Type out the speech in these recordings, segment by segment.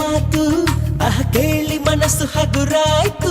ಮಾತು ಆ ಕೇಳಿ ಮನಸ್ಸು ಹಗುರಾಯ್ತು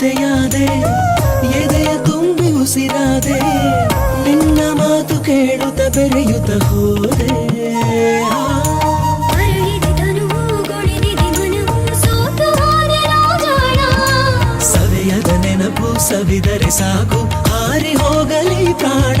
ಜೊತೆಯಾದೆ ಎದೆಯ ತುಂಬಿ ಉಸಿರಾದೆ ನಿನ್ನ ಮಾತು ಕೇಳುತ್ತ ಬೆರೆಯುತ್ತ ಹೋದೆ. ಸವಿಯದ ನೆನಪು ಸವಿದರೆ ಸಾಕು ಹಾರಿ ಹೋಗಲಿ ಪ್ರಾಣ.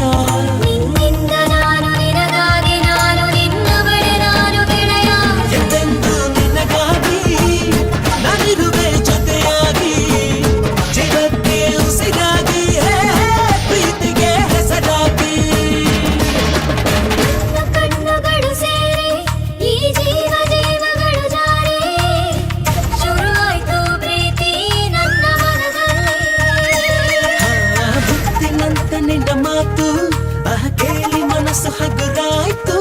ನಂತನೆ ನಿನ್ನ ಮಾತು. ಆ ಕೇಳಿ ಮನಸ್ಸು ಹಗುರಾಯ್ತು.